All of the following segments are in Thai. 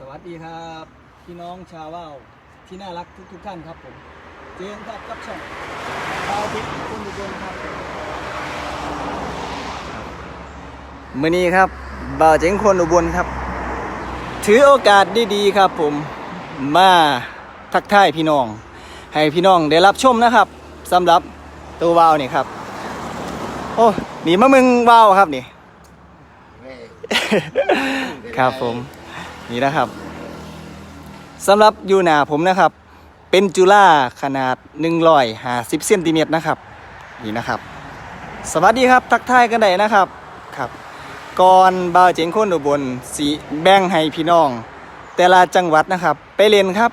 สวัสดีครับ พี่น้องชาวว่าวที่น่ารักทุกทุกๆท่านครับผม เจอกันครับกับช่องดาวพิษคุณดุบลครับมื่อนี้ครับบ่าวเจ๋งคนอุบลครับ ถือโอกาสดีๆครับ ผมมาทักทายพี่น้อง ให้พี่น้องได้รับชมนะครับสำหรับตัววาวนี่ครับ โอ้นี่มะมึงวาวครับนี่ ครับผม นี่นะครับสำหรับยูนาผมนะครับ เป็นจุล่าขนาด 150เซนติเมตรนะครับนี่นะครับ สวัสดีครับทักทายกันได้นะครับครับก่อนบ่าวเจ๋งคนอุบลสีแบ่งให้พี่น้อง แต่ละจังหวัดนะครับ ไปเรียนครับ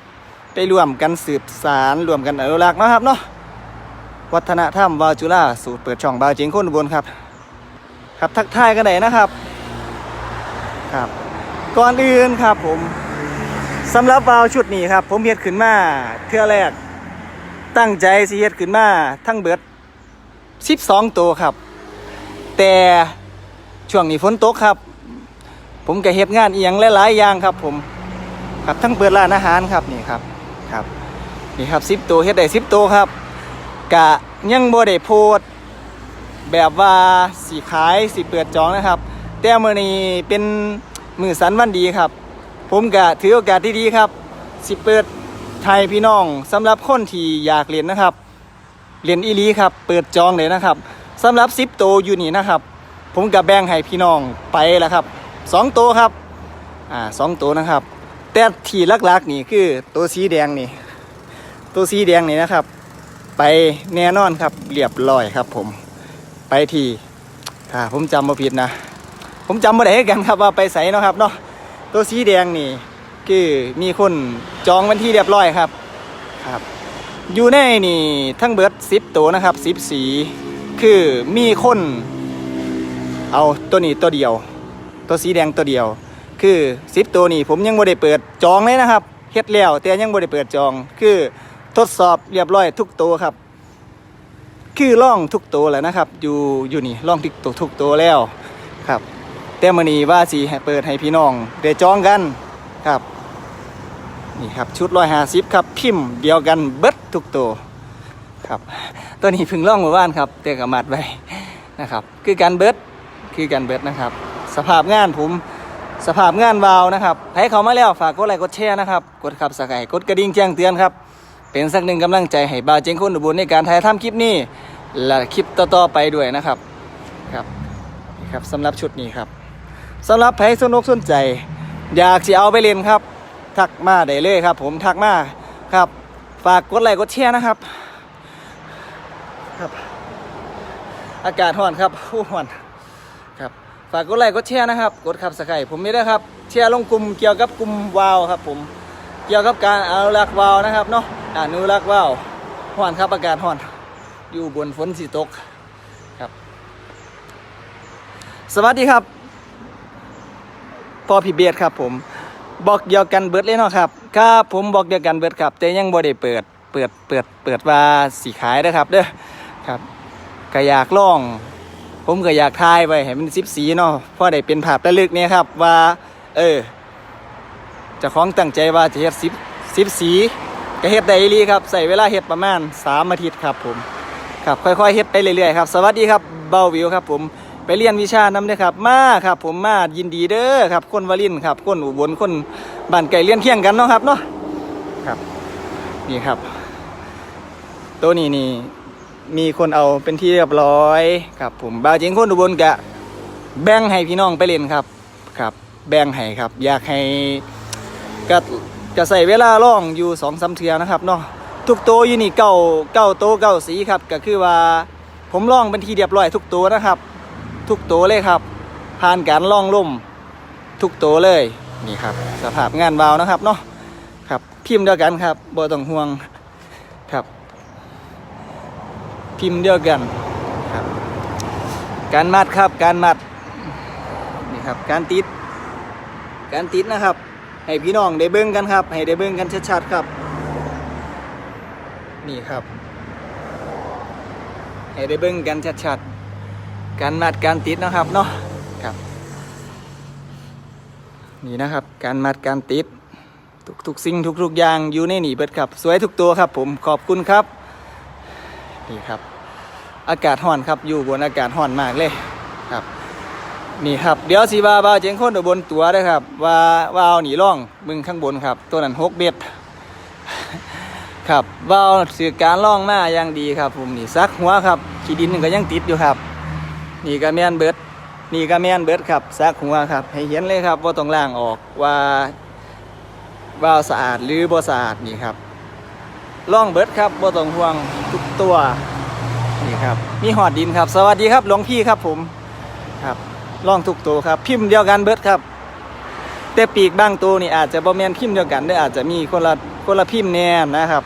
ไปรวมกันสืบสารรวมกันอนุรักษ์นะครับเนาะวัฒนธรรมวาวจุฬาสูตรเปิดช่องบาวเจ๋งคนอุบลครับ ครับทักทายกันได้นะครับ ครับ ก่อนอื่นครับผมสำหรับวาวชุดนี้ครับ ผมเฮ็ดขึ้นมาเทื่อแรก ตั้งใจสิเฮ็ดขึ้นมาทั้งเบิด12 ตัวครับ แต่ช่วงนี้ฝนตกครับ ผมก็เฮ็ดงานอีหยังหลายๆอย่างครับ ผมครับทั้งเปิดร้านอาหารครับนี่ครับครับนี่ครับ10ตัวเฮ็ดได้10ตัวครับกะยังบ่ได้โพสต์แบบว่าสิขายสิเปิดจองนะครับ แต่มื้อนี้เป็น มือสันวันดีครับ ผมก็ถือโอกาสที่ดีครับ สิเปิดไทยพี่น้องสำหรับคนที่อยากเรียนนะครับเรียนอีลีครับ เปิดจองเลยนะครับสำหรับซิปโตอยู่นี่นะครับ ผมกับแบ่งให้พี่น้องไปแล้วครับสองตัวครับอ่าสองตัวนะครับ แต่ที่ลักๆนี่คือตัวสีแดงนี่ ตัวสีแดงนี่นะครับ ไปแน่นอนครับเรียบร้อยครับผมไปที่ถ้าผมจำมาผิดนะ ผมจำม่ได้กันครับว่าไปใส่เนาะครับเนาะตัวสีแดงนี่คือมีคนจองวันที่เรียบร้อยครับครับ อยู่ในนี่ทั้งเบิร์ดสิบตัวนะครับสิบสีคือมีคน เอาตัวนี้ตัวเดียว ตัวสีแดงตัวเดียว คือสิบตัวนี่ผมยังไม่ได้เปิดจองเลยนะครับเฮ็ดแล้วแต่ยังไม่ได้เปิดจอง คือทดสอบเรียบร้อยทุกตัวครับ คือล่องทุกตัวแล้วนะครับ อยู่อยู่นี่ล่องทุกตัวทุกตัวแล้วครับ แต่มื้อนี้ว่าสิให้เปิดให้พี่น้องได้จองกันครับนี่ครับชุดร้อยห้าสิบครับพิมพ์เดียวกันเบิดทุกตัวครับตัวนี้พึ่งล่องมื่อวานครับแต่กับมัดไว้นะครับคือการเบิดคือการเบิดนะครับ สภาพงานผมสภาพงานวาวนะครับให้เขามาแล้วฝากกดไลค์กดแชร์นะครับกดขับสกายกดกระดิ่งแจ้งเตือนครับเป็นสักหนึ่งกำลังใจให้บาเจงคนอุบลในการถ่ายทำคลิปนี้และคลิปต่อๆไปด้วยนะครับครับนี่ครับสำหรับชุดนี้ครับ สำหรับใครสนุกสนใจ อยากสิเอาไปเล่นครับ ทักมาได้เลยครับ ผมทักมาครับ ฝากกดไลค์กดแชร์นะครับ ครับ อากาศร้อนครับผู้ร้อนครับ ฝากกดไลค์กดแชร์นะครับ กดขับสกายผมไม่ได้ครับแชร์ลงกลุ่มเกี่ยวกับกลุ่มวาวครับ ผมเกี่ยวกับการอนุรักษ์วาวนะครับเนาะอนุรักษ์วาวร้อนครับอากาศร้อน อยู่บนฝนสีตกครับ สวัสดีครับ พ่อพี่เบียดครับผมบอกเดียวกันเบิดเลยเนาะครับครับผมบอกเดียวกันเบิดครับ แต่ยังบ่ได้เปิดเปิดเปิดเปิดว่าสีขายนะครับเด้อครับก็อยากลอง ผมก็อยากทายไว้ให้มันสิบสีเนาะพราะได้เป็นภาพระลึกเนี่ยครับว่า เออจะคล้องตั้งใจว่าจะเฮ็ดสิบสิบสีก็เฮ็ดได้อีหลีครับใส่เวลาเฮ็ดประมาณสามอาทิตย์ครับผมครับค่อยๆเฮ็ดไปเรื่อยๆครับสวัสดีครับเบาวิวครับผม ไปเรียนวิชานำเด้อครับมาครับ ผมมายินดีเด้อครับคนวารินครับคนอุบลคนบ้านไก่เลี้ยนเคียงกันเนาะครับเนาะครับ นี่ครับ ตัวนี้นี่มีคนเอาเป็นที่เรียบร้อยครับ ผมบาวจริงคนอุบลกะ แบ่งให้พี่น้องไปเล่นครับครับ แบ่งให้ครับ อยากให้ก็จะใส่เวลาล่องอยู่สองสามเทือนะครับเนาะทุกตัวอยู่นี่เก้าเก้าตัวเก้าสีครับ ก็คือว่าผมล่องเป็นทีเรียบร้อยทุกตัวนะครับ ทุกตัวเลยครับ ผ่านการล่องลุ่มทุกตัวเลยนี่ครับ สภาพงานวาวนะครับเนาะครับพิมพ์เดียวกันครับบ่ต้องห่วงครับ พิมพ์เดียวกันครับ การมัดครับการมัดนี่ครับการติด การติดนะครับ ให้พี่น้องได้เบิ้งกันครับ ให้ได้เบิ้งกันชัดๆครับ นี่ครับ ให้ได้เบิ่งกันชัดๆ การนัดการติดนะครับเนาะครับนี่นะครับการมัดการติดทุกทุกสิ่งทุกทุกอย่างอยู่ในนี่เบิดครับ สวยทุกตัวครับ ผมขอบคุณครับนี่ครับ อากาศห่อนครับอยู่บนอากาศห่อนมากเลยครับนี่ครับเดี๋ยวสีบาบาเจงคนอยู่บนตัวเด้อครับ ว่าว่าเอาหนีร่องมึงข้างบนครับ ตัวนั้นหกเบ็ดครับว่าวสื่อการล่องมาอย่างดีครับ ผมนี่ซักหัวครับ ขี้ดินก็ยังติดอยู่ครับ นี่ก็แม่นเบิดนี่ก็แม่นเบิดครับซักหัวครับ ให้เห็นเลยครับว่าต้องล่างออกว่าว่าสะอาดหรือบ่สะอาดนี่ครับล่องเบิดครับบ่ต้องห่วงทุกตัวนี่ครับมีหอดดินครับ สวัสดีครับหลวงพี่ครับผมครับล่องทุกตัวครับ พิมพ์เดียวกันเบิดครับ แต่ปีกบางตัวนี่อาจจะบ่แม่นพิมพ์เดียวกันได้อาจจะมีคนละคนละพิมพ์แน่นะครับ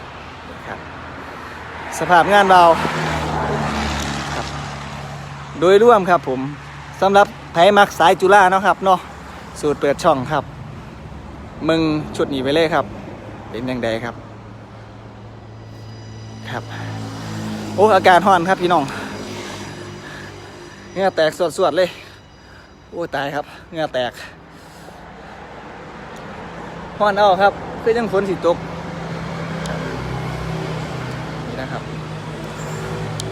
ครับสภาพงานเรา โดยร่วมครับผมสำหรับไผมักสายจุฬาเนาะครับเนาะสูตรเปิดช่องครับ มึงชุดนี้ไปเลยครับ เป็นยังไงครับ ครับ โอ้อาการห่อนครับพี่น้องเงื่อแตกสวดๆเลย โอ้ตายครับเงื่อแตกฮ้อนเอาครับคือยังฝนสิตกนี่นะครับ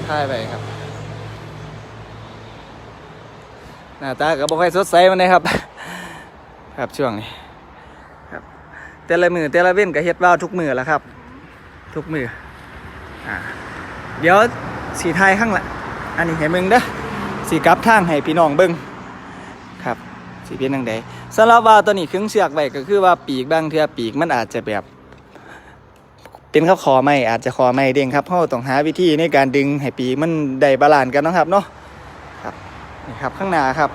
ท่ายไปครับ หน้าตาก็บ่ค่อยสดใสมันเลยครับ ครับช่วงนี้ครับ แต่ละมือแต่ละเว้นก็เฮ็ดว่าทุกมือแล้วครับ ทุกมืออ่าเดี๋ยวสีไทยข้างละอันนี้ให้มึงเด้อสีกลับทางให้พี่น้องเบิ่งครับสีเป็นจังไดสำหรับว่าตัวนี้ขึงเชือกไว้ก็คือว่าปีกบางเทือปีกมันอาจจะแบบเป็นครับคอไม่อาจจะคอไม่เด้งครับเพราะต้องหาวิธีในการดึงให้ปีกมันได้บาลานซ์กันนะครับเนาะ นี่ครับข้างหน้าครับ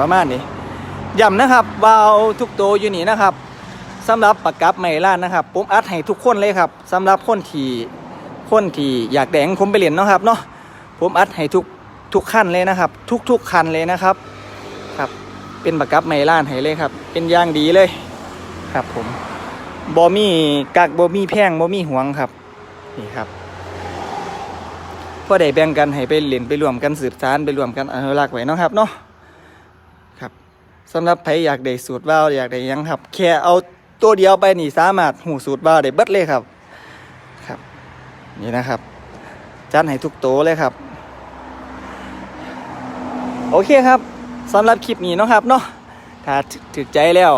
ประมาณนี้ย้ำนะครับวาล์วทุกตัวอยู่นี่นะครับสำหรับประกับไม่ล้านนะครับผมอัดให้ทุกคนเลยครับสำหรับคนที่คนที่อยากแดงผมไปเรียนเนาะครับเนาะผมอัดให้ทุกทุกขั้นเลยนะครับ ทุกๆคันเลยนะครับครับ เป็นบักกับไมล้านให้เลยครับ เป็นย่างดีเลยครับผมบอมี่กักบอมี่แพงบอมี่หวงครับนี่ครับ พอได้แบ่งกันให้ไปเล่นไปรวมกันสืบสารไปรวมกันอนุรักษ์ไว้นะครับเนาะครับสำหรับใครอยากได้สูตรว่าวอยากได้ยังครับ แค่เอาตัวเดียวไปนี่สามารถหูสูตรว่าวได้เบิดเลยครับครับ นี่นะครับจัดให้ทุกโตวเลยครับ โอเคครับสำหรับคลิปนี้นะครับเนาะถ้าถึกใจแล้ว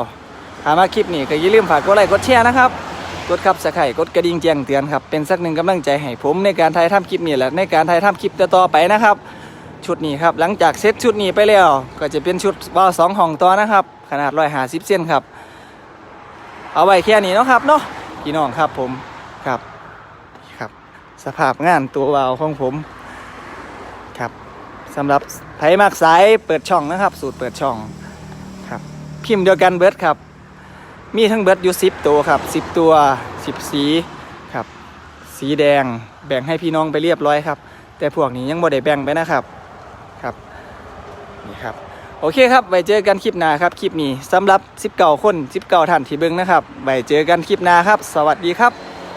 ถ้ามาคลิปนี้ก็อย่าลืมฝากกดไลค์กดแชร์นะครับ กดครับสไครต์กดกระดิ่งแจ้งเตือนครับเป็นสักหนึ่งกำลังใจให้ผมในการถ่ายทำคลิปนี้แหละในการถ่ายทำคลิปต่อไปนะครับ ชุดนี้ครับหลังจากเซตชุดนี้ไปแล้ว ก็จะเป็นชุดวาวสองห้องต่อนะครับ ขนาดร้อยห้าสิบเซนครับ เอาไว้แค่นี้เนาะครับเนาะพี่น้องครับผมครับครับ สภาพงานตัววาล์วของผมครับสำหรับไผมักสายเปิดช่องนะครับ สูตรเปิดช่องครับ พิมพ์เดียวกันเบิร์ดครับ มีทั้งเบิร์ดอยู่สิบตัวครับสิบตัวสิบสีครับ สีแดงแบ่งให้พี่น้องไปเรียบร้อยครับ แต่พวกนี้ยังบ่ได้แบ่งไปนะครับครับนี่ครับโอเคครับไว้เจอกันคลิปหน้าครับคลิปนี้สำหรับ19คน19ท่านที่เบิ่งนะครับไว้เจอกันคลิปหน้าครับ สวัสดีครับ